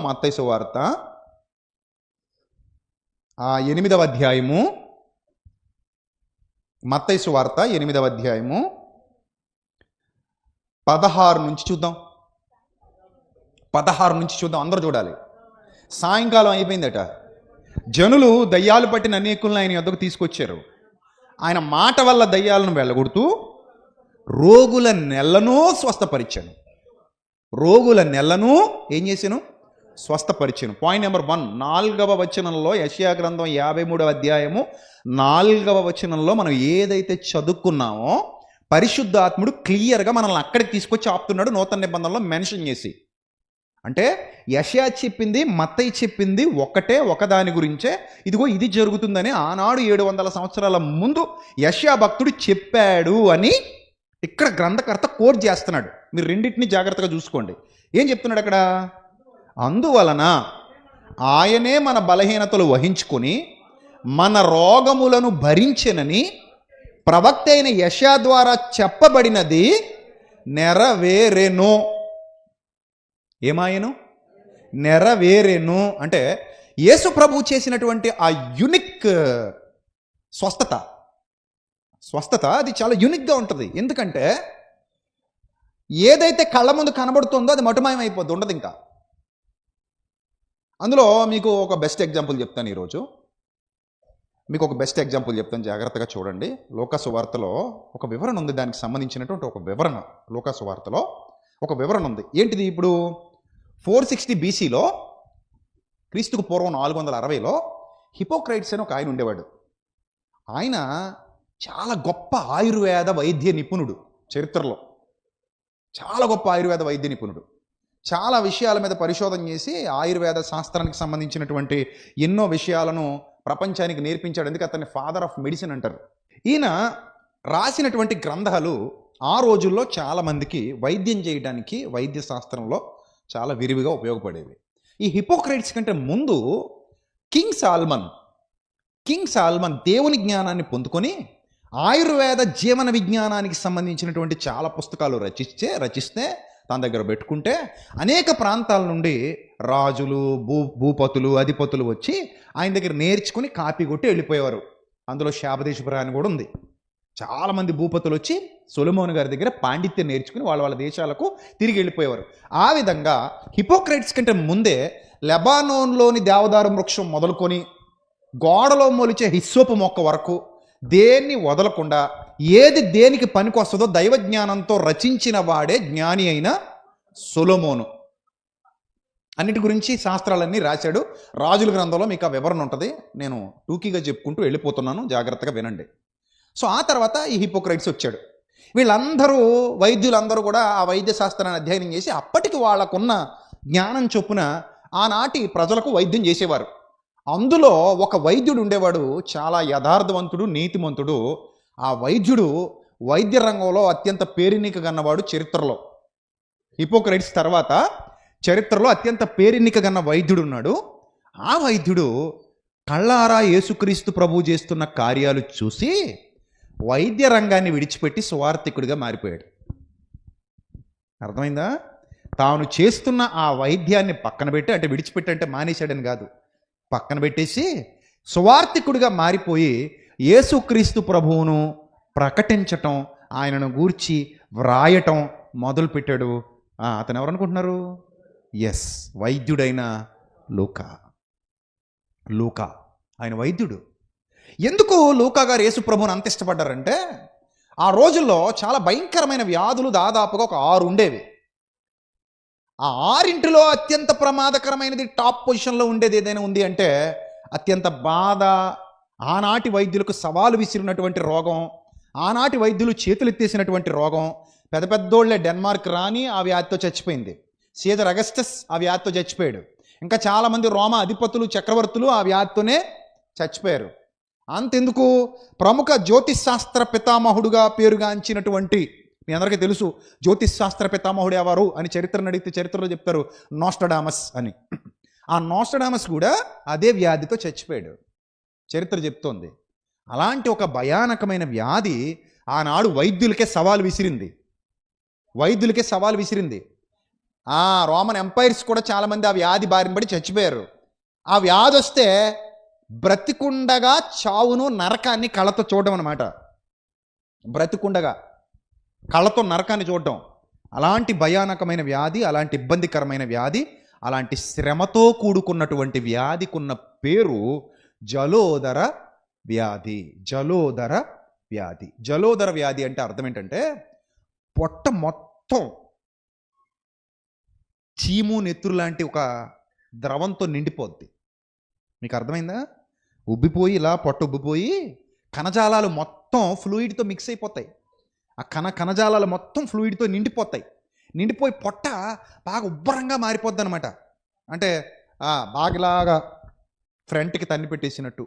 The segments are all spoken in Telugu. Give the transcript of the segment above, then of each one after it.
మత్తైసు వార్త ఆ ఎనిమిదవ అధ్యాయము. మత్తైసు వార్త ఎనిమిదవ అధ్యాయము. పదహారు నుంచి చూద్దాం. పదహారు నుంచి చూద్దాం. అందరూ చూడాలి. సాయంకాలం అయిపోయిందట. జనులు దయ్యాలు పట్టిన అనేకులను ఆయన యొద్దకు తీసుకొచ్చారు. ఆయన మాట వల్ల దయ్యాలను వెళ్ళగొడుతూ రోగుల నెలను స్వస్థపరిచాను. రోగుల నెలను ఏం చేశాను? స్వస్థపరిచను. పాయింట్ నెంబర్ వన్ నాలుగవ వచనంలో యశయా గ్రంథం యాభై మూడవ అధ్యాయము నాలుగవ వచనంలో మనం ఏదైతే చదువుకున్నామో పరిశుద్ధాత్ముడు క్లియర్గా మనల్ని అక్కడికి తీసుకొచ్చి ఆపుతున్నాడు నూతన నిబంధనలో మెన్షన్ చేసి. అంటే యషయా చెప్పింది మత్తయి చెప్పింది ఒకటే ఒకదాని గురించే. ఇదిగో ఇది జరుగుతుందని ఆనాడు ఏడు వందల సంవత్సరాల ముందు యషయా భక్తుడు చెప్పాడు అని ఇక్కడ గ్రంథకర్త కోట్ చేస్తున్నాడు. మీరు రెండింటిని జాగ్రత్తగా చూసుకోండి. ఏం చెప్తున్నాడు అక్కడ? అందువలన ఆయనే మన బలహీనతలు వహించుకొని మన రోగములను భరించినని ప్రవక్త అయిన యశా ద్వారా చెప్పబడినది నెరవేరెను. ఏమాయను? నెరవేరెను. అంటే యేసు ప్రభు చేసినటువంటి ఆ యునిక్ స్వస్థత. స్వస్థత అది చాలా యునిక్గా ఉంటుంది. ఎందుకంటే ఏదైతే కళ్ళ ముందు కనబడుతుందో అది మటుమాయం అయిపోద్ది ఉండదు ఇంకా అందులో మీకు ఒక బెస్ట్ ఎగ్జాంపుల్ చెప్తాను ఈరోజు. మీకు ఒక బెస్ట్ ఎగ్జాంపుల్ చెప్తాను. జాగ్రత్తగా చూడండి. లోకాసు వార్తలో ఒక వివరణ ఉంది. దానికి సంబంధించినటువంటి ఒక వివరణ లోకాసు వార్తలో ఒక వివరణ ఉంది. ఏంటిది ఇప్పుడు? ఫోర్ సిక్స్టీ బీసీలో క్రీస్తుకు పూర్వం నాలుగు వందల అరవైలో హిపోక్రైట్స్ అని ఒక ఆయన ఉండేవాడు. ఆయన చాలా గొప్ప ఆయుర్వేద వైద్య నిపుణుడు చరిత్రలో. చాలా గొప్ప ఆయుర్వేద వైద్య నిపుణుడు. చాలా విషయాల మీద పరిశోధన చేసి ఆయుర్వేద శాస్త్రానికి సంబంధించినటువంటి ఎన్నో విషయాలను ప్రపంచానికి నేర్పించాడు. ఎందుకు అతన్ని ఫాదర్ ఆఫ్ మెడిసిన్ అంటారు. ఈయన రాసినటువంటి గ్రంథాలు ఆ రోజుల్లో చాలామందికి వైద్యం చేయడానికి వైద్య శాస్త్రంలో చాలా విరివిగా ఉపయోగపడేవి. ఈ హిపోక్రైట్స్ కంటే ముందు కింగ్ సాల్మన్ కింగ్ సాల్మన్ దేవుని జ్ఞానాన్ని పొందుకొని ఆయుర్వేద జీవన విజ్ఞానానికి సంబంధించినటువంటి చాలా పుస్తకాలు రచిస్తే రచిస్తే తన దగ్గర పెట్టుకుంటే అనేక ప్రాంతాల నుండి రాజులు భూ భూపతులు అధిపతులు వచ్చి ఆయన దగ్గర నేర్చుకుని కాపీ కొట్టి వెళ్ళిపోయేవారు. అందులో శాపదేశపురాన్ని కూడా ఉంది. చాలామంది భూపతులు వచ్చి సొలమోహన్ గారి దగ్గర పాండిత్యం నేర్చుకుని వాళ్ళ వాళ్ళ దేశాలకు తిరిగి వెళ్ళిపోయేవారు. ఆ విధంగా హిపోక్రైట్స్ కంటే ముందే లెబానోన్లోని దేవదారు వృక్షం మొదలుకొని గోడలో మొలిచే హిస్సోపు మొక్క వరకు దేన్ని వదలకుండా ఏది దేనికి పనికొస్తుందో దైవ జ్ఞానంతో రచించిన వాడే జ్ఞాని అయిన సొలమోను. అన్నిటి గురించి శాస్త్రాలన్నీ రాశాడు. రాజుల గ్రంథంలో మీకు ఆ వివరణ ఉంటుంది. నేను టూకీగా చెప్పుకుంటూ వెళ్ళిపోతున్నాను. జాగ్రత్తగా వినండి. సో ఆ తర్వాత ఈ హిపోక్రైట్స్ వచ్చాడు. వీళ్ళందరూ వైద్యులందరూ కూడా ఆ వైద్య శాస్త్రాన్ని అధ్యయనం చేసి అప్పటికి వాళ్ళకున్న జ్ఞానం చొప్పున ఆనాటి ప్రజలకు వైద్యం చేసేవారు. అందులో ఒక వైద్యుడు ఉండేవాడు. చాలా యథార్థవంతుడు నీతిమంతుడు. ఆ వైద్యుడు వైద్య రంగంలో అత్యంత పేరెన్నిక గన్నవాడు చరిత్రలో. హిపోక్రైట్స్ తర్వాత చరిత్రలో అత్యంత పేరెన్నిక గన్న వైద్యుడు ఉన్నాడు. ఆ వైద్యుడు కళ్ళారా యేసుక్రీస్తు ప్రభు చేస్తున్న కార్యాలు చూసి వైద్య రంగాన్ని విడిచిపెట్టి స్వార్థికుడిగా మారిపోయాడు. అర్థమైందా? తాను చేస్తున్న ఆ వైద్యాన్ని పక్కన పెట్టి అంటే విడిచిపెట్టి అంటే మానేశాడని కాదు. పక్కన పెట్టేసి స్వార్థికుడిగా మారిపోయి యేసుక్రీస్తు ప్రభువును ప్రకటించటం ఆయనను గూర్చి వ్రాయటం మొదలుపెట్టాడు. అతను ఎవరు అనుకుంటున్నారు? ఎస్ వైద్యుడైన లూకా. లూకా ఆయన వైద్యుడు. ఎందుకు లూకా గారు యేసు ప్రభువుని అంత ఇష్టపడ్డారంటే ఆ రోజుల్లో చాలా భయంకరమైన వ్యాధులు దాదాపుగా ఒక ఆరు ఉండేవి. ఆ ఆరింటిలో అత్యంత ప్రమాదకరమైనది టాప్ పొజిషన్లో ఉండేది ఏదైనా ఉంది అంటే అత్యంత బాధ ఆనాటి వైద్యులకు సవాలు విసిరినటువంటి రోగం ఆనాటి వైద్యులు చేతులెత్తేసినటువంటి రోగం పెద్ద పెద్దోళ్ళే డెన్మార్క్ రాని ఆ వ్యాధితో చచ్చిపోయింది. సీజర్ అగస్టస్ ఆ వ్యాధితో చచ్చిపోయాడు. ఇంకా చాలామంది రోమ అధిపతులు చక్రవర్తులు ఆ వ్యాధితోనే చచ్చిపోయారు. అంతెందుకు? ప్రముఖ జ్యోతిష్ శాస్త్ర పితామహుడుగా పేరుగాంచినటువంటి మీ అందరికీ తెలుసు జ్యోతిష్ శాస్త్ర పితామహుడు ఎవరు అని చరిత్రను అడిగితే చరిత్రలో చెప్తారు నోస్టడామస్ అని. ఆ నోస్టడామస్ కూడా అదే వ్యాధితో చచ్చిపోయాడు. చరిత్ర చెప్తోంది. అలాంటి ఒక భయానకమైన వ్యాధి ఆనాడు వైద్యులకే సవాలు విసిరింది. వైద్యులకే సవాలు విసిరింది. ఆ రోమన్ ఎంపైర్స్ కూడా చాలామంది ఆ వ్యాధి బారిన పడి చచ్చిపోయారు. ఆ వ్యాధి వస్తే బ్రతికుండగా చావును నరకాన్ని కళ్ళతో చూడడం అనమాట బ్రతికుండగా కళ్ళతో నరకాన్ని చూడటం అలాంటి భయానకమైన వ్యాధి అలాంటి ఇబ్బందికరమైన వ్యాధి అలాంటి శ్రమతో కూడుకున్నటువంటి వ్యాధికున్న పేరు జలోదర వ్యాధి జలోదర వ్యాధి. జలోదర వ్యాధి అంటే అర్థం ఏంటంటే పొట్ట మొత్తం చీము నెత్తురు లాంటి ఒక ద్రవంతో నిండిపోద్ది. మీకు అర్థమైందా? ఉబ్బిపోయి ఇలా పొట్ట ఉబ్బిపోయి కణజాలాలు మొత్తం ఫ్లూయిడ్తో మిక్స్ అయిపోతాయి. ఆ కణ కణజాలాలు మొత్తం ఫ్లూయిడ్తో నిండిపోతాయి. నిండిపోయి పొట్ట బాగా ఉబ్బరంగా మారిపోద్ది అనమాట అంటే ఆ, బాగిలాగా ఫ్రంట్కి తన్ని పెట్టేసినట్టు.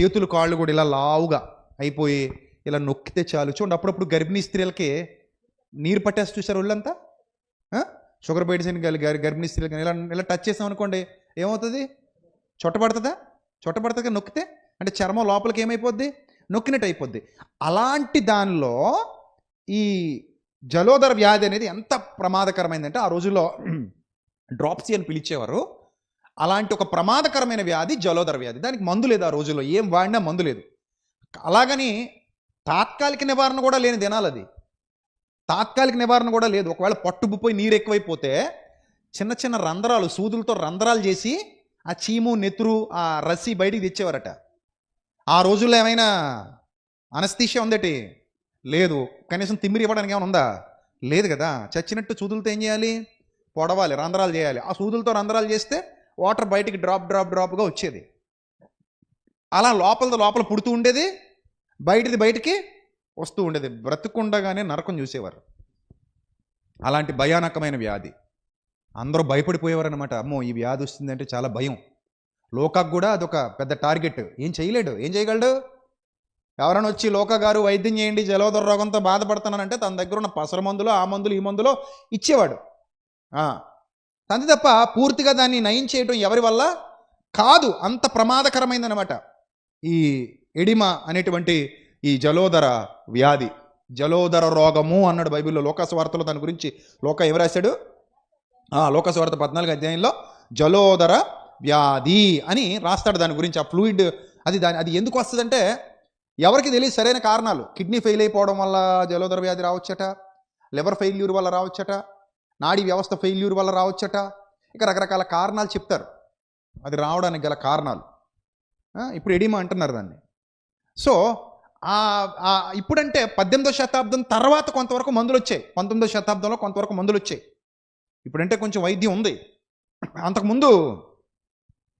చేతులు కాళ్ళు కూడా ఇలా లావుగా అయిపోయి ఇలా నొక్కితే చాలు. చూడండి అప్పుడప్పుడు గర్భిణీ స్త్రీలకి నీరు పట్టేసి చూసారు ఒళ్ళంతా? షుగర్ బైట్స్ కానీ గర్- గర్భిణీ స్త్రీలకి ఇలా ఇలా టచ్ చేసాం అనుకోండి ఏమవుతుంది? చొట్టబడుతుందా చొట్టబడుతుందిగా నొక్కితే? అంటే చర్మం లోపలికి ఏమైపోద్ది? నొక్కినట్టు అయిపోద్ది. అలాంటి దానిలో ఈ జలోదర వ్యాధి అనేది ఎంత ప్రమాదకరమైందంటే ఆ రోజుల్లో డ్రాప్సీ అని పిలిచేవారు. అలాంటి ఒక ప్రమాదకరమైన వ్యాధి జలోదర వ్యాధి. దానికి మందు లేదు ఆ రోజుల్లో. ఏం వాడినా మందు లేదు. అలాగని తాత్కాలిక నివారణ కూడా లేని దినాలు అది తాత్కాలిక నివారణ కూడా లేదు. ఒకవేళ పట్టుబుపోయి నీరు ఎక్కువైపోతే చిన్న చిన్న రంధ్రాలు సూదులతో రంధ్రాలు చేసి ఆ చీము నెత్తురు ఆ రస్సి బయటికి తెచ్చేవారట. ఆ రోజుల్లో ఏమైనా అనస్థీషియా ఉందటి? లేదు. కనీసం తిమ్మిరి ఇవ్వడానికి ఏమైనా ఉందా? లేదు కదా. చచ్చినట్టు సూదులతో ఏం చేయాలి? పొడవాలి రంధ్రాలు చేయాలి. ఆ సూదులతో రంధ్రాలు చేస్తే వాటర్ బయటికి డ్రాప్ డ్రాప్ డ్రాప్గా వచ్చేది. అలా లోపలది లోపల పుడుతూ ఉండేది బయటిది బయటికి వస్తూ ఉండేది. బ్రతుకుండగానే నరకం చూసేవారు. అలాంటి భయానకమైన వ్యాధి. అందరూ భయపడిపోయేవారు అనమాట అమ్మో ఈ వ్యాధి వస్తుందంటే చాలా భయం. లోకాకు కూడా అదొక పెద్ద టార్గెట్. ఏం చేయలేడు ఏం చేయగలడు? ఎవరైనా వచ్చి లోక గారు వైద్యం చేయండి జలోదర రోగంతో బాధపడుతున్నానంటే తన దగ్గర ఉన్న పసర మందులు ఆ మందులు ఈ మందులో ఇచ్చేవాడు. అంతే తప్ప పూర్తిగా దాన్ని నయం చేయటం ఎవరి వల్ల? కాదు అంత ప్రమాదకరమైందనమాట ఈ ఎడిమా అనేటువంటి ఈ జలోదర వ్యాధి జలోదర రోగము అన్నాడు బైబిల్లో. లోకాసు దాని గురించి లోక ఏమి రాశాడు? ఆ, వార్త పద్నాలుగు అధ్యాయంలో జలోదర వ్యాధి అని రాస్తాడు దాని గురించి. ఆ ఫ్లూయిడ్ అది దాని అది ఎందుకు వస్తుందంటే ఎవరికి తెలియదు సరైన కారణాలు. కిడ్నీ ఫెయిల్ అయిపోవడం వల్ల జలోదర వ్యాధి రావచ్చట లివర్ ఫెయిల్యూర్ వల్ల రావచ్చట నాడీ వ్యవస్థ ఫెయిల్యూర్ వల్ల రావచ్చట. ఇక రకరకాల కారణాలు చెప్తారు. అది రావడానికి గల కారణాలు. ఇప్పుడు ఎడిమా అంటున్నారు దాన్ని. సో ఇప్పుడంటే పద్దెనిమిదో శతాబ్దం తర్వాత కొంతవరకు మందులు వచ్చాయి పంతొమ్మిదో శతాబ్దంలో కొంతవరకు మందులు వచ్చాయి ఇప్పుడంటే కొంచెం వైద్యం ఉంది. అంతకుముందు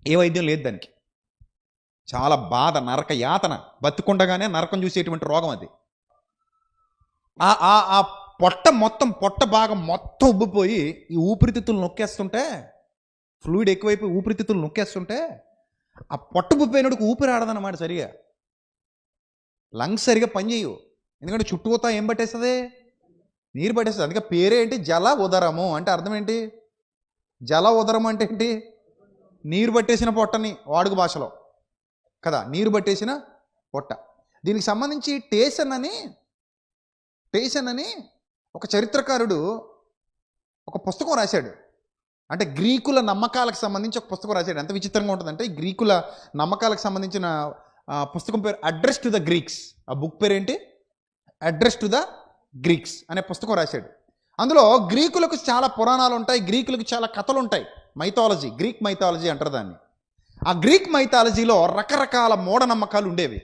ఏ వైద్యం లేదు దానికి. చాలా బాధ నరక యాతన. బతుకుండగానే నరకం చూసేటువంటి రోగం అది. ఆ ఆ ఆ పొట్ట మొత్తం పొట్ట భాగం మొత్తం ఉబ్బిపోయి ఈ ఊపిరితిత్తులు నొక్కేస్తుంటే ఫ్లూయిడ్ ఎక్కువైపోయి ఊపిరితిత్తులు నొక్కేస్తుంటే ఆ పొట్ట ఉబ్బిపోయినడుకు ఊపిరి ఆడదన్నమాట సరిగా. లంగ్స్ సరిగా పనిచేయవు. ఎందుకంటే చుట్టూతా ఏం పట్టేస్తుంది? నీరు పట్టేస్తుంది. అందుకే పేరేంటి? జల ఉదరము అంటే అర్థం ఏంటి? జల ఉదరం అంటే ఏంటి? నీరు పట్టేసిన పొట్టని వాడుక భాషలో. కదా నీరు పట్టేసిన పొట్ట. దీనికి సంబంధించి టేసన్ అని టేసన్ అని ఒక చరిత్రకారుడు ఒక పుస్తకం రాశాడు. అంటే గ్రీకుల నమ్మకాలకు సంబంధించి ఒక పుస్తకం రాశాడు. ఎంత విచిత్రంగా ఉంటుందంటే గ్రీకుల నమ్మకాలకు సంబంధించిన పుస్తకం పేరు అడ్రస్ టు ద గ్రీక్స్ ఆ బుక్ పేరు ఏంటి అడ్రస్ టు ద గ్రీక్స్ అనే పుస్తకం రాశాడు. అందులో గ్రీకులకు చాలా పురాణాలు ఉంటాయి గ్రీకులకు చాలా కథలు ఉంటాయి. మైథాలజీ గ్రీక్ మైథాలజీ అంటారు దాన్ని. ఆ గ్రీక్ మైథాలజీలో రకరకాల మూఢనమ్మకాలు ఉండేవి.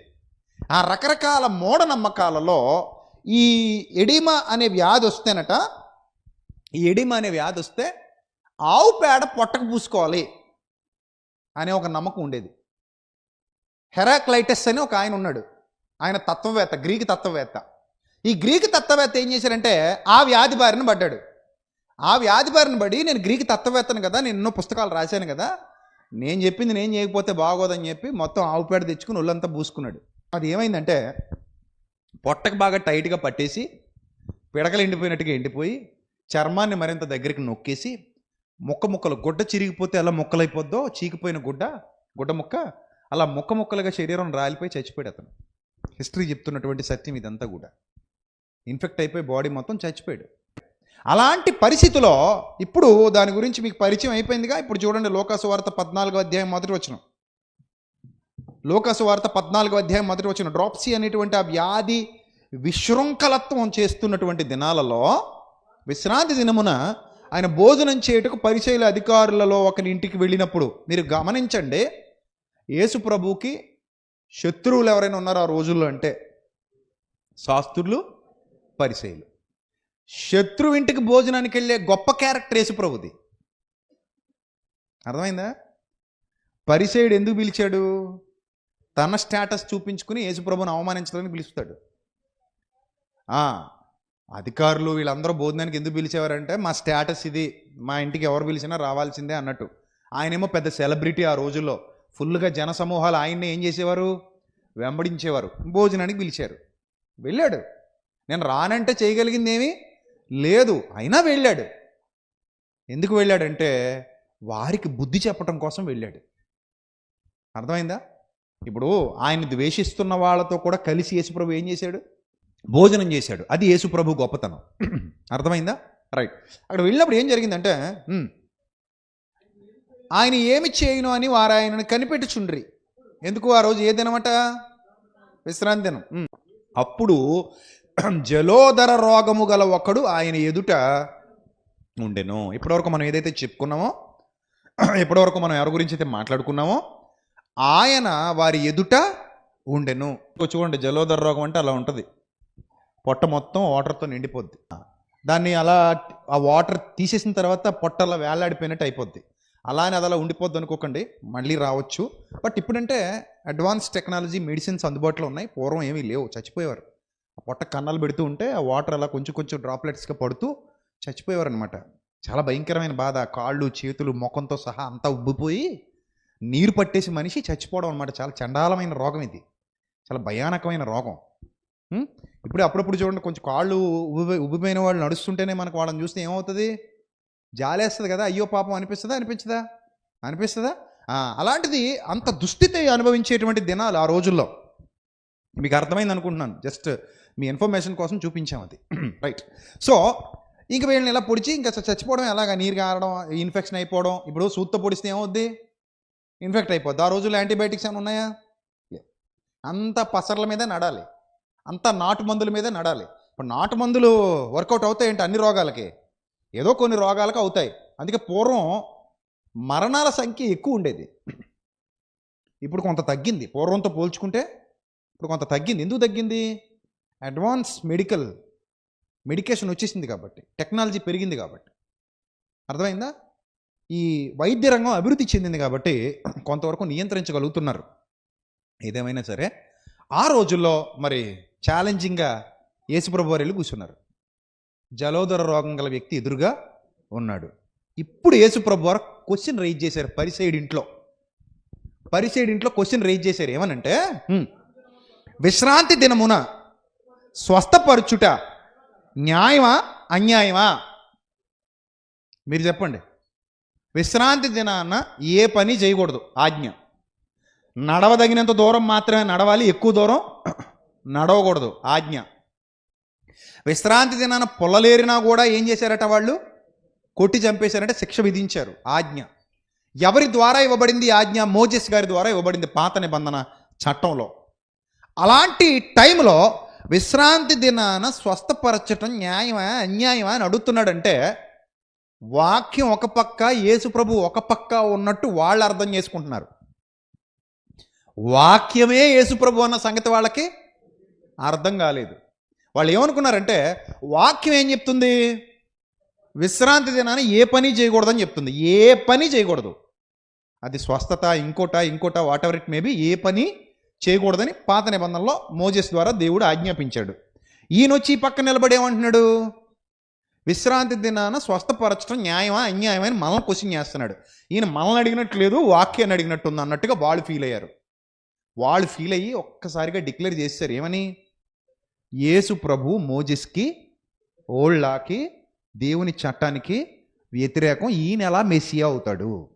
ఆ రకరకాల మూఢనమ్మకాలలో ఈ ఎడిమా అనే వ్యాధి వస్తేనట ఈ ఎడిమా అనే వ్యాధి వస్తే ఆవు పేడ పొట్టకు పూసుకోవాలి అనే ఒక నమ్మకం ఉండేది. హెరాక్లైటస్ అని ఒక ఆయన ఉన్నాడు. ఆయన తత్వవేత్త గ్రీక్ తత్వవేత్త. ఈ గ్రీక్ తత్వవేత్త ఏం చేశారంటే ఆ వ్యాధి బారిన పడ్డాడు. ఆ వ్యాధి బారిన పడి నేను గ్రీక్ తత్వవేత్తను కదా నేను ఎన్నో పుస్తకాలు రాశాను కదా నేను చెప్పింది నేను చేయకపోతే బాగోదని చెప్పి మొత్తం ఆవు పేడ తెచ్చుకుని ఒళ్ళంతా పూసుకున్నాడు. అది ఏమైందంటే పొట్టకు బాగా టైట్గా పట్టేసి పిడకలు ఎండిపోయినట్టుగా ఎండిపోయి చర్మాన్ని మరింత దగ్గరికి నొక్కేసి ముక్క ముక్కలు గుడ్డ చిరిగిపోతే ఎలా ముక్కలైపోద్దో చీకిపోయిన గుడ్డ గుడ్డ ముక్క అలా ముక్క ముక్కలుగా శరీరం రాలిపోయి చచ్చిపోయాడు అతను. హిస్టరీ చెప్తున్నటువంటి సత్యం ఇదంతా కూడా. ఇన్ఫెక్ట్ అయిపోయి బాడీ మొత్తం చచ్చిపోయాడు. అలాంటి పరిస్థితిలో ఇప్పుడు దాని గురించి మీకు పరిచయం అయిపోయిందిగా? ఇప్పుడు చూడండి లోకాసు వార్త పద్నాలుగో అధ్యాయం మొదటి వచ్చినాం లోకసువార్త వార్త అధ్యాయం మొదటి వచ్చిన డ్రాప్సీ అనేటువంటి ఆ వ్యాధి విశృంఖలత్వం చేస్తున్నటువంటి దినాలలో విశ్రాంతి దినమున ఆయన భోజనం చేయుటకు పరిచయల అధికారులలో ఒకరి ఇంటికి వెళ్ళినప్పుడు మీరు గమనించండి యేసు ప్రభుకి శత్రువులు ఎవరైనా ఉన్నారో ఆ రోజుల్లో అంటే? శాస్త్రులు పరిచయులు. శత్రువు ఇంటికి భోజనానికి వెళ్ళే గొప్ప క్యారెక్టర్ యేసు ప్రభుది. అర్థమైందా? పరిచయుడు ఎందుకు పిలిచాడు? తన స్టేటస్ చూపించుకుని యేసుప్రభుని అవమానించడానికి పిలుస్తాడు. అధికారులు వీళ్ళందరూ భోజనానికి ఎందుకు పిలిచేవారంటే మా స్టేటస్ ఇది మా ఇంటికి ఎవరు పిలిచినా రావాల్సిందే అన్నట్టు. ఆయనేమో పెద్ద సెలబ్రిటీ ఆ రోజుల్లో. ఫుల్గా జన సమూహాలు ఆయన్ని ఏం చేసేవారు? వెంబడించేవారు. భోజనానికి పిలిచారు. వెళ్ళాడు. నేను రానంటే చేయగలిగింది ఏమీ లేదు. అయినా వెళ్ళాడు. ఎందుకు వెళ్ళాడంటే వారికి బుద్ధి చెప్పటం కోసం వెళ్ళాడు. అర్థమైందా? ఇప్పుడు ఆయన ద్వేషిస్తున్న వాళ్ళతో కూడా కలిసి యేసుప్రభు ఏం చేశాడు? భోజనం చేశాడు. అది యేసుప్రభు గొప్పతనం. అర్థమైందా? రైట్ అక్కడ వెళ్ళినప్పుడు ఏం జరిగిందంటే ఆయన ఏమి చేయను అని వారు ఆయనను కనిపెట్టుచుండ్రి. ఎందుకు ఆ రోజు ఏ దినమట? విశ్రాంతి దినం. అప్పుడు జలోదర రోగము గల ఒకడు ఆయన ఎదుట ఉండెను. ఇప్పటివరకు మనం ఏదైతే చెప్పుకున్నామో ఇప్పటివరకు మనం ఎవరి గురించి అయితే మాట్లాడుకున్నామో ఆయన వారి ఎదుట ఉండెను. చూడండి జలోదర రోగం అంటే అలా ఉంటుంది. పొట్ట మొత్తం వాటర్తో నిండిపోద్ది. దాన్ని అలా ఆ వాటర్ తీసేసిన తర్వాత పొట్ట అలా వేలాడిపోయినట్టు అయిపోద్ది. అలానే అది అలా ఉండిపోద్ది అనుకోకండి మళ్ళీ రావచ్చు. బట్ ఇప్పుడంటే అడ్వాన్స్ టెక్నాలజీ మెడిసిన్స్ అందుబాటులో ఉన్నాయి. పూర్వం ఏమీ లేవు చచ్చిపోయేవారు. ఆ పొట్ట కన్నాలు పెడుతూ ఉంటే ఆ వాటర్ అలా కొంచెం కొంచెం డ్రాప్లెట్స్గా పడుతూ చచ్చిపోయేవారు అనమాట చాలా భయంకరమైన బాధ. కాళ్ళు చేతులు ముఖంతో సహా అంతా ఉబ్బిపోయి నీరు పట్టేసి మనిషి చచ్చిపోవడం అనమాట చాలా చండాలమైన రోగం ఇది. చాలా భయానకమైన రోగం. ఇప్పుడు అప్పుడప్పుడు చూడండి కొంచెం కాళ్ళు ఉబ్బి ఉబ్బిపోయిన వాళ్ళు నడుస్తుంటేనే మనకు వాళ్ళని చూస్తే ఏమవుతుంది? జాలేస్తుంది కదా. అయ్యో పాపం అనిపిస్తుందా? అనిపించదా? అనిపిస్తుందా? అలాంటిది అంత దుస్థితి అనుభవించేటువంటి దినాలు ఆ రోజుల్లో. మీకు అర్థమైంది అనుకుంటున్నాను. జస్ట్ మీ ఇన్ఫర్మేషన్ కోసం చూపించాం అది. రైట్. సో ఇంక వీళ్ళని ఇలా పొడిచి ఇంకా చచ్చిపోవడం ఎలాగా? నీరు కారడం ఇన్ఫెక్షన్ అయిపోవడం ఇప్పుడు సూత్తో పొడిస్తే ఏమవుద్ది? ఇన్ఫెక్ట్ అయిపోద్ది. ఆ రోజుల్లో యాంటీబయాటిక్స్ ఏమైనా ఉన్నాయా? అంత పసర్ల మీదే నడాలి. అంత నాటు మందుల మీద నడాలి. ఇప్పుడు నాటు మందులు వర్కౌట్ అవుతాయంటే అన్ని రోగాలకి. ఏదో కొన్ని రోగాలకు అవుతాయి. అందుకే పూర్వం మరణాల సంఖ్య ఎక్కువ ఉండేది. ఇప్పుడు కొంత తగ్గింది. పూర్వంతో పోల్చుకుంటే ఇప్పుడు కొంత తగ్గింది. ఎందుకు తగ్గింది? అడ్వాన్స్ మెడికల్ మెడికేషన్ వచ్చేసింది కాబట్టి. టెక్నాలజీ పెరిగింది కాబట్టి. అర్థమైందా? ఈ వైద్య రంగం అభివృద్ధి చెందింది కాబట్టి కొంతవరకు నియంత్రించగలుగుతున్నారు. ఏదేమైనా సరే ఆ రోజుల్లో మరి ఛాలెంజింగ్గా యేసుప్రభు వారు వెళ్ళి కూర్చున్నారు. జలోదర రోగం గల వ్యక్తి ఎదురుగా ఉన్నాడు. ఇప్పుడు యేసుప్రభు వారు క్వశ్చన్ రైజ్ చేశారు పరిసైడ్ ఇంట్లో. పరిసైడ్ ఇంట్లో క్వశ్చన్ రైజ్ చేశారు. ఏమనంటే విశ్రాంతి దినమున స్వస్థపరచుట న్యాయమా అన్యాయమా? మీరు చెప్పండి. విశ్రాంతి దినాన ఏ పని చేయకూడదు. ఆజ్ఞ. నడవదగినంత దూరం మాత్రమే నడవాలి ఎక్కువ దూరం నడవకూడదు. ఆజ్ఞ. విశ్రాంతి దినాన పొలలేరినా కూడా ఏం చేశారట వాళ్ళు? కొట్టి చంపేశారంటే శిక్ష విధించారు. ఆజ్ఞ. ఎవరి ద్వారా ఇవ్వబడింది ఆజ్ఞ? మోజెస్ గారి ద్వారా ఇవ్వబడింది పాత నిబంధన చట్టంలో. అలాంటి టైంలో విశ్రాంతి దినాన స్వస్థపరచటం న్యాయమా అన్యాయమా అని అడుగుతున్నాడంటే వాక్యం ఒక పక్క యేసుప్రభు ఒక పక్క ఉన్నట్టు వాళ్ళు అర్థం చేసుకుంటున్నారు. వాక్యమే యేసుప్రభు అన్న సంగతి వాళ్ళకి అర్థం కాలేదు. వాళ్ళు ఏమనుకున్నారంటే వాక్యం ఏం చెప్తుంది? విశ్రాంతి దినాన్ని ఏ పని చేయకూడదని చెప్తుంది. ఏ పని చేయకూడదు. అది స్వస్థత ఇంకోట ఇంకోట వాట్ ఎవర్ ఇట్ మేబీ ఏ పని చేయకూడదని పాత నిబంధనలో మోజెస్ ద్వారా దేవుడు ఆజ్ఞాపించాడు. ఈయన వచ్చి ఈ పక్క నిలబడి ఏమంటున్నాడు విశ్రాంతి దినాన స్వస్థపరచడం న్యాయమా అన్యాయమా అని మనల్ని క్వశ్చన్ చేస్తున్నాడు. ఈయన మనల్ని అడిగినట్టు లేదు వాక్యాన్ని అడిగినట్టు ఉంది అన్నట్టుగా వాళ్ళు ఫీల్ అయ్యారు. వాళ్ళు ఫీల్ అయ్యి ఒక్కసారిగా డిక్లేర్ చేశారు. ఏమని? యేసు ప్రభు మోజిస్కి ఓళ్ళాకి దేవుని చట్టానికి వ్యతిరేకం. ఈయన ఎలా మెస్సియా అవుతాడు?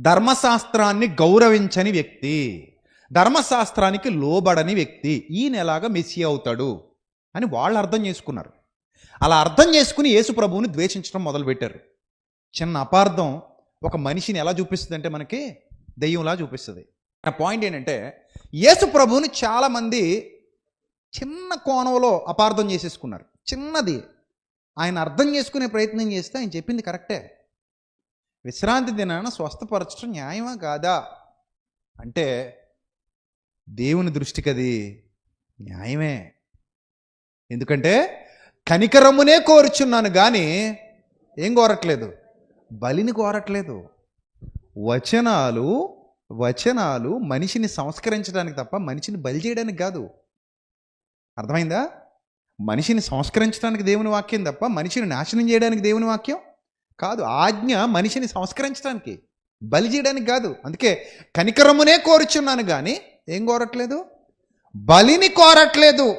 ధర్మశాస్త్రాన్ని గౌరవించని వ్యక్తి ధర్మశాస్త్రానికి లోబడని వ్యక్తి ఈయన ఎలాగ మెస్సియా అవుతాడు అని వాళ్ళు అర్థం చేసుకున్నారు. అలా అర్థం చేసుకుని యేసు ప్రభువుని ద్వేషించడం మొదలుపెట్టారు. చిన్న అపార్థం ఒక మనిషిని ఎలా చూపిస్తుంది అంటే మనకి దెయ్యంలా చూపిస్తుంది. నా పాయింట్ ఏంటంటే యేసు ప్రభువుని చాలామంది చిన్న కోణంలో అపార్థం చేసేసుకున్నారు. చిన్నది. ఆయన అర్థం చేసుకునే ప్రయత్నం చేస్తే ఆయన చెప్పింది కరెక్టే. విశ్రాంతి దినాన స్వస్థపరచడం న్యాయమా కాదా? అంటే దేవుని దృష్టికి అది న్యాయమే. ఎందుకంటే కనికరమునే కోరుచున్నాను కానీ ఏం కోరట్లేదు? బలిని కోరట్లేదు. వచనాలు వచనాలు మనిషిని సంస్కరించడానికి తప్ప మనిషిని బలి చేయడానికి కాదు. అర్థమైందా? మనిషిని సంస్కరించడానికి దేవుని వాక్యం తప్ప మనిషిని నాశనం చేయడానికి దేవుని వాక్యం కాదు. ఆజ్ఞ మనిషిని సంస్కరించడానికి బలి చేయడానికి కాదు. అందుకే కనికరమునే కోరుచున్నాను కానీ ఏం కోరట్లేదు? బలిని కోరట్లేదు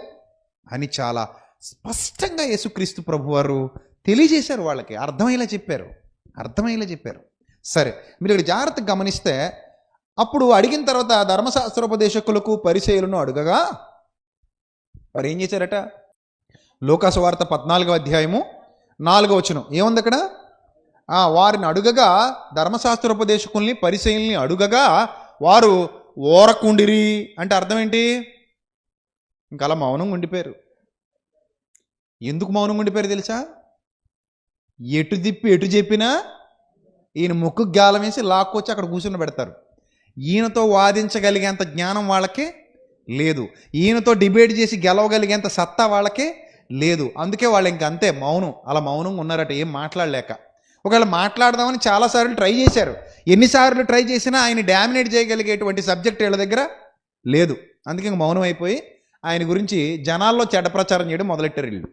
అని చాలా స్పష్టంగా యేసుక్రీస్తు ప్రభువారు తెలియజేశారు వాళ్ళకి. అర్థమయ్యేలా చెప్పారు. అర్థమయ్యేలా చెప్పారు. సరే మీరు ఇక్కడ జాగ్రత్తగా గమనిస్తే అప్పుడు అడిగిన తర్వాత ధర్మశాస్త్రోపదేశకులకు పరిచయలను అడుగగా వారు ఏం చేశారట? లోకాసు వార్త పద్నాలుగో అధ్యాయము నాలుగో వచనం. ఏముంది అక్కడ? వారిని అడుగగా ధర్మశాస్త్రోపదేశకుల్ని పరిచయల్ని అడుగగా వారు ఓరకుండిరి అంటే అర్థం ఏంటి? ఇంకా అలా మౌనంగా ఉండిపోయారు. ఎందుకు మౌనం ఉండిపోయారు తెలుసా? ఎటు తిప్పి ఎటు చెప్పినా ఈయన ముక్కు గాలం వేసి లాక్కొచ్చి అక్కడ కూర్చుని పెడతారు. ఈయనతో వాదించగలిగేంత జ్ఞానం వాళ్ళకి లేదు. ఈయనతో డిబేట్ చేసి గెలవగలిగేంత సత్తా వాళ్ళకి లేదు. అందుకే వాళ్ళు ఇంక అంతే మౌనం. అలా మౌనంగా ఉన్నారట ఏం మాట్లాడలేక. ఒకవేళ మాట్లాడదామని చాలాసార్లు ట్రై చేశారు. ఎన్నిసార్లు ట్రై చేసినా ఆయన డామినేట్ చేయగలిగేటువంటి సబ్జెక్ట్ వీళ్ళ దగ్గర లేదు. అందుకే ఇంక మౌనం అయిపోయి ఆయన గురించి జనాల్లో చెడ్డ ప్రచారం చేయడం మొదలెట్టారు వీళ్ళు.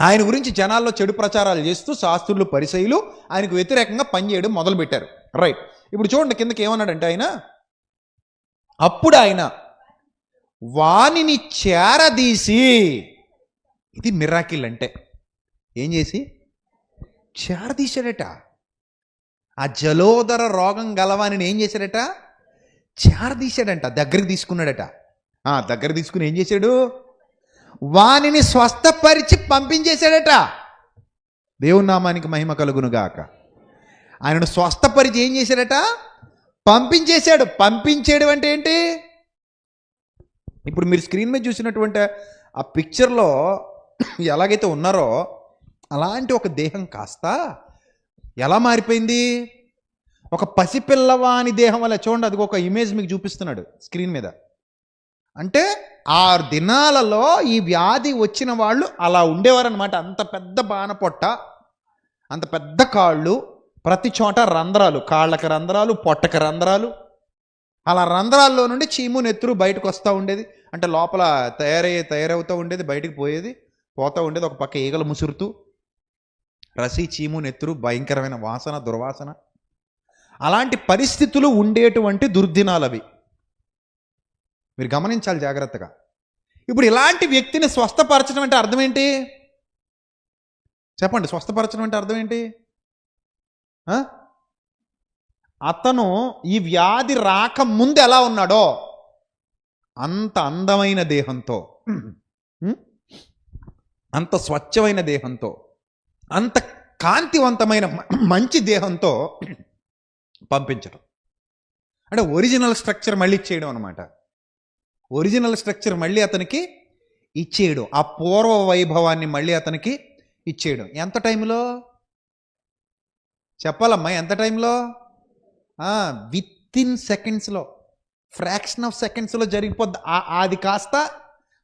ఆయన గురించి జనాల్లో చెడు ప్రచారాలు చేస్తూ శాస్త్రులు పరిసయులు ఆయనకు వ్యతిరేకంగా పనిచేయడం మొదలుపెట్టారు. రైట్ ఇప్పుడు చూడండి కిందకి ఏమన్నాడంటే ఆయన అప్పుడు ఆయన వానిని చేరదీసి ఇది మిరాకిల్ అంటే. ఏం చేసి? చేరదీశాడట. ఆ జలోదర రోగం గలవాని ఏం చేశాడట? చేరదీశాడంట. దగ్గరికి తీసుకున్నాడట. దగ్గర తీసుకుని ఏం చేశాడు? వానిని స్వస్థపరిచి పంపించేశాడట. దేవుని నామానికి మహిమ కలుగునుగాక. ఆయనను స్వస్థపరిచి ఏం చేశాడట? పంపించేశాడు. పంపించేడు అంటే ఏంటి? ఇప్పుడు మీరు స్క్రీన్ మీద చూసినటువంటి ఆ పిక్చర్లో ఎలాగైతే ఉన్నారో అలాంటి ఒక దేహం కాస్త ఎలా మారిపోయింది? ఒక పసిపిల్లవాని దేహం వల్ల చూడండి అది ఒక ఇమేజ్ మీకు చూపిస్తున్నాడు స్క్రీన్ మీద. అంటే ఆ దినాలలో ఈ వ్యాధి వచ్చిన వాళ్ళు అలా ఉండేవారనమాట అంత పెద్ద బాణపొట్ట అంత పెద్ద కాళ్ళు ప్రతి చోట రంధ్రాలు కాళ్ళకి రంధ్రాలు పొట్టకి రంధ్రాలు. అలా రంధ్రాల్లో నుండి చీము నెత్తురు బయటకు వస్తూ ఉండేది. అంటే లోపల తయారయ్యే తయారవుతూ ఉండేది బయటికి పోయేది. పోతూ ఉండేది ఒక పక్క ఈగలు ముసురుతూ. రసి చీము నెత్తురు భయంకరమైన వాసన దుర్వాసన. అలాంటి పరిస్థితులు ఉండేటువంటి దుర్దినాలు అవి మీరు గమనించాలి జాగ్రత్తగా. ఇప్పుడు ఇలాంటి వ్యక్తిని స్వస్థపరచడం అంటే అర్థం ఏంటి? చెప్పండి స్వస్థపరచడం అంటే అర్థం ఏంటి? అతను ఈ వ్యాధి రాకముందు ఎలా ఉన్నాడో? అంత అందమైన దేహంతో. అంత స్వచ్ఛమైన దేహంతో. అంత కాంతివంతమైన మంచి దేహంతో పంపించడం. అంటే ఒరిజినల్ స్ట్రక్చర్ మళ్ళీ చేయడం అనమాట ఒరిజినల్ స్ట్రక్చర్ మళ్ళీ అతనికి ఇచ్చేయడు. ఆ పూర్వ వైభవాన్ని మళ్ళీ అతనికి ఇచ్చేయడం. ఎంత టైంలో? చెప్పాలమ్మా ఎంత టైంలో? విత్ ఇన్ సెకండ్స్లో ఫ్రాక్షన్ ఆఫ్ సెకండ్స్లో జరిగిపోద్ది. అది కాస్త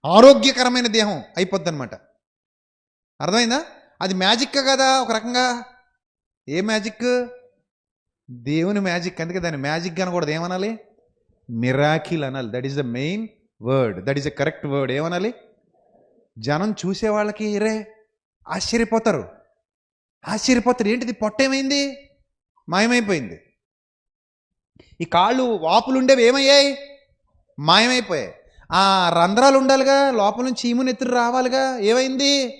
ఆరోగ్యకరమైన దేహం అయిపోద్ది అనమాట అర్థమైందా? అది మ్యాజిక్ కదా ఒక రకంగా? ఏ మ్యాజిక్ దేవుని మ్యాజిక్. అందుకే దాన్ని మ్యాజిక్ అనకూడదు ఏమనాలి? మిరాకిల్ అనాలి. That is the main word that is the correct word ఏమనాలి? జనం చూసే వాళ్ళకి రే ఆశ్చర్యపోతారు. ఆశ్చర్యపోతారు. ఏంటిది? పొట్టేమైంది మాయమైపోయింది. ఈ కాళ్ళు వాపులు ఉండేవి ఏమయ్యాయి? మాయమైపోయాయి. ఆ రంధ్రాలు ఉండాలిగా లోపల నుంచి చీమునెత్తులు రావాలిగా ఏమైంది?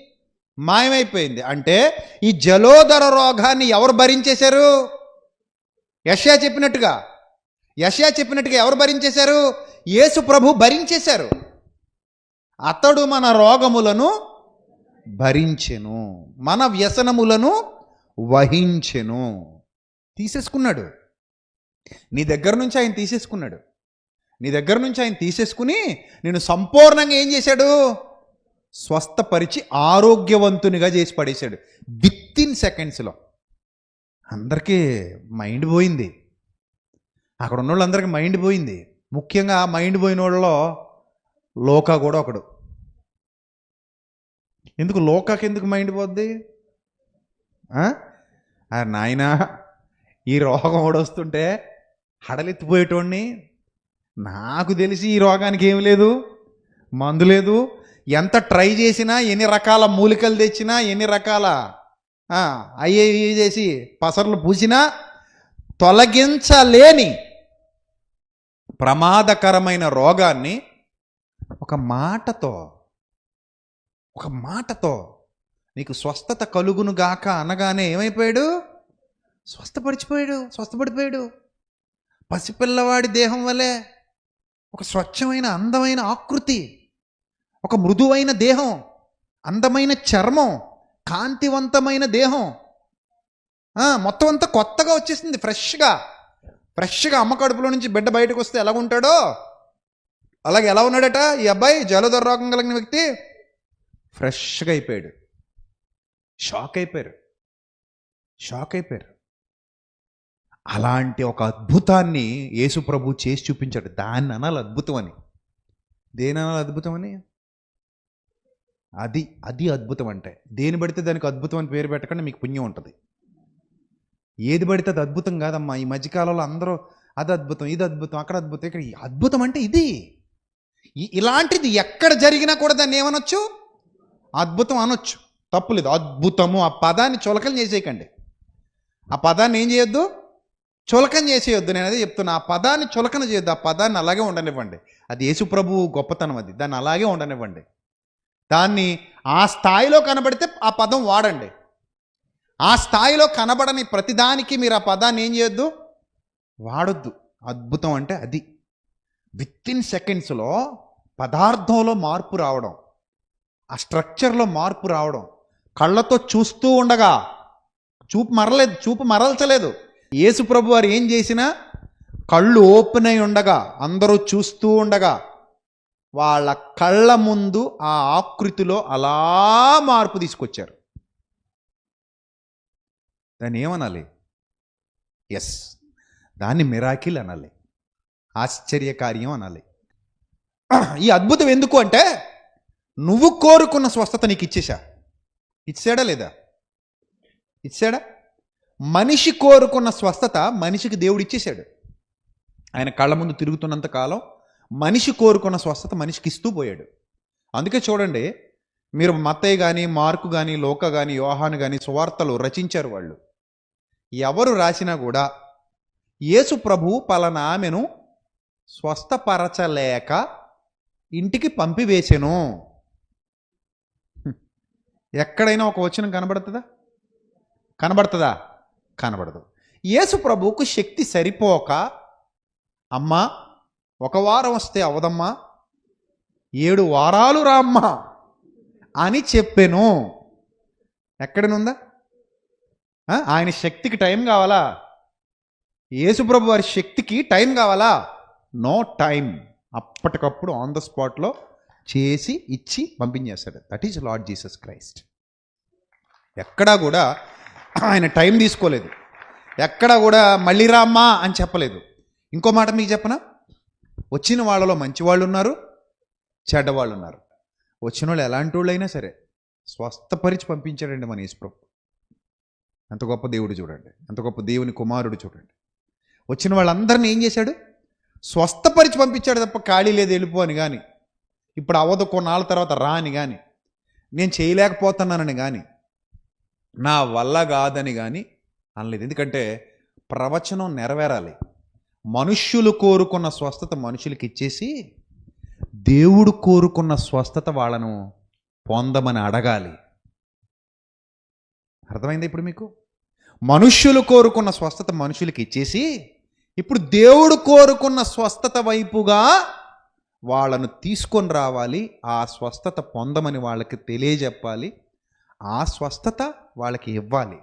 మాయమైపోయింది. అంటే ఈ జలోదర రోగాన్ని ఎవరు భరించేశారు? యష్యా చెప్పినట్టుగా యష్యా చెప్పినట్టుగా ఎవరు భరించేశారు? యేసు ప్రభు భరించేశారు. అతడు మన రోగములను భరించెను మన వ్యసనములను వహించెను. తీసేసుకున్నాడు. నీ దగ్గర నుంచి ఆయన తీసేసుకున్నాడు. నీ దగ్గర నుంచి ఆయన తీసేసుకుని నేను సంపూర్ణంగా ఏం చేశాడు? స్వస్థపరిచి ఆరోగ్యవంతునిగా చేసి పడేశాడు. విత్ ఇన్ సెకండ్స్లో. అందరికీ మైండ్ పోయింది. అక్కడ ఉన్న వాళ్ళందరికీ మైండ్ పోయింది. ముఖ్యంగా మైండ్ పోయిన వాళ్ళలో లోకా కూడా ఒకడు. ఎందుకు లోకాకి ఎందుకు మైండ్ పోద్ది? నాయన నాయనా ఈ రోగం ఓడొస్తుంటే హడలెత్తిపోయేటోడిని నాకు తెలిసి ఈ రోగానికి ఏమి లేదు మందు లేదు. ఎంత ట్రై చేసినా ఎన్ని రకాల మూలికలు తెచ్చినా ఎన్ని రకాల అయ్యే చేసి పసర్లు పూసినా తొలగించలేని ప్రమాదకరమైన రోగాన్ని ఒక మాటతో ఒక మాటతో నీకు స్వస్థత కలుగును గాక అనగానే ఏమైపోయాడు? స్వస్థపడిచిపోయాడు స్వస్థపడిపోయాడు. పసిపిల్లవాడి దేహం వలె ఒక స్వచ్ఛమైన అందమైన ఆకృతి ఒక మృదువైన దేహం అందమైన చర్మం కాంతివంతమైన దేహం మొత్తం అంతా కొత్తగా వచ్చేసింది ఫ్రెష్గా. ఫ్రెష్గా అమ్మ కడుపులో నుంచి బిడ్డ బయటకు వస్తే ఎలా ఉంటాడో? అలాగే ఎలా ఉన్నాడట? ఈ అబ్బాయి జలదొర రోగం కలిగిన వ్యక్తి ఫ్రెష్గా అయిపోయాడు. షాక్ అయిపోయారు. షాక్ అయిపోయారు. అలాంటి ఒక అద్భుతాన్ని యేసు ప్రభు చేసి చూపించాడు. దాన్ని అనాలి అద్భుతం అని. దేని అనాలి అద్భుతం అని? అది అది అద్భుతం అంటే. దేని పడితే దానికి అద్భుతం అని పేరు పెట్టకుండా మీకు పుణ్యం ఉంటుంది. ఏది పడితే అది అద్భుతం కాదమ్మా. ఈ మధ్యకాలంలో అందరూ అది అద్భుతం ఇది అద్భుతం అక్కడ అద్భుతం ఇక్కడ అద్భుతం అంటే ఇది. ఇలాంటిది ఎక్కడ జరిగినా కూడా దాన్ని ఏమనొచ్చు? అద్భుతం అనొచ్చు. తప్పులేదు అద్భుతము ఆ పదాన్ని చులకం చేసేయకండి. ఆ పదాన్ని ఏం చేయొద్దు? చులకం చేసేయొద్దు. నేను అదే చెప్తున్నా. ఆ పదాన్ని చులకన చేయొద్దు. ఆ పదాన్ని అలాగే ఉండనివ్వండి. అది యేసుప్రభు గొప్పతనం అది. దాన్ని అలాగే ఉండనివ్వండి. దాన్ని ఆ స్థాయిలో కనబడితే ఆ పదం వాడండి. ఆ స్థాయిలో కనబడని ప్రతిదానికి మీరు ఆ పదాన్ని ఏం చేయొద్దు? వాడొద్దు. అద్భుతం అంటే అది. విత్ ఇన్ సెకండ్స్లో పదార్థంలో మార్పు రావడం ఆ స్ట్రక్చర్లో మార్పు రావడం కళ్ళతో చూస్తూ ఉండగా చూపు మరలేదు చూపు మరల్చలేదు. యేసు ప్రభు వారు ఏం చేసినా కళ్ళు ఓపెన్ అయి ఉండగా అందరూ చూస్తూ ఉండగా వాళ్ళ కళ్ళ ముందు ఆ ఆకృతిలో అలా మార్పు తీసుకొచ్చారు. దాన్ని ఏమనాలి? ఎస్ దాన్ని మిరాకిల్ అనాలి. ఆశ్చర్యకార్యం అనాలి. ఈ అద్భుతం ఎందుకు అంటే నువ్వు కోరుకున్న స్వస్థత నీకు ఇచ్చేశా. ఇచ్చాడా లేదా? ఇచ్చాడా మనిషి కోరుకున్న స్వస్థత మనిషికి దేవుడు ఇచ్చేశాడు. ఆయన కళ్ళ ముందు తిరుగుతున్నంత కాలం మనిషి కోరుకున్న స్వస్థత మనిషికి ఇస్తూ పోయాడు. అందుకే చూడండి మీరు మత్తయ్య కానీ మార్కు కానీ లోక కానీ యోహాను కానీ సువార్తలు రచించారు వాళ్ళు. ఎవరు రాసినా కూడా యేసు ప్రభు పలానా ఆమెను స్వస్థపరచలేక ఇంటికి పంపివేసెను. ఎక్కడైనా ఒక వచనం కనబడుతుందా? కనబడుతుందా? కనబడదు. యేసు ప్రభువుకు శక్తి సరిపోక అమ్మా ఒక వారం వస్తే అవదమ్మా ఏడు వారాలు రామ్మా అని చెప్పాను. ఎక్కడనుందా? ఆయన శక్తికి టైం కావాలా? యేసుప్రభు వారి శక్తికి టైం కావాలా? No time. అప్పటికప్పుడు ఆన్ ద స్పాట్లో చేసి ఇచ్చి పంపించేస్తాడు. That is Lord Jesus Christ ఎక్కడా కూడా ఆయన టైం తీసుకోలేదు. ఎక్కడా కూడా మళ్ళీ రామ్మా అని చెప్పలేదు. ఇంకో మాట మీకు చెప్పనా? వచ్చిన వాళ్ళలో మంచి వాళ్ళు ఉన్నారు చెడ్డవాళ్ళు ఉన్నారు. వచ్చిన వాళ్ళు ఎలాంటి వాళ్ళు అయినా సరే స్వస్థపరిచి పంపించాడండి మన యేసుప్రభు ఎంత గొప్ప దేవుడు చూడండి. ఎంత గొప్ప దేవుని కుమారుడు చూడండి. వచ్చిన వాళ్ళందరినీ ఏం చేశాడు? స్వస్థపరిచి పంపించాడు తప్ప ఖాళీ లేదు వెళ్ళిపో అని కానీ ఇప్పుడు అవ్వదు కొన్నాళ్ళ తర్వాత రా అని కానీ నేను చేయలేకపోతున్నానని కానీ నా వల్ల కాదని కానీ అనలేదు. ఎందుకంటే ప్రవచనం నెరవేరాలి. మనుష్యులు కోరుకున్న స్వస్థత మనుషులకి ఇచ్చేసి దేవుడు కోరుకున్న స్వస్థత వాళ్ళను పొందమని అడగాలి. అర్థమైంది ఇప్పుడు మీకు? మనుష్యులు కోరుకున్న స్వస్థత మనుషులకి ఇచ్చేసి ఇప్పుడు దేవుడు కోరుకున్న స్వస్థత వైపుగా వాళ్ళను తీసుకొని రావాలి ఆ స్వస్థత పొందమని వాళ్ళకి తెలియజెప్పాలి ఆ స్వస్థత వాళ్ళకి ఇవ్వాలి.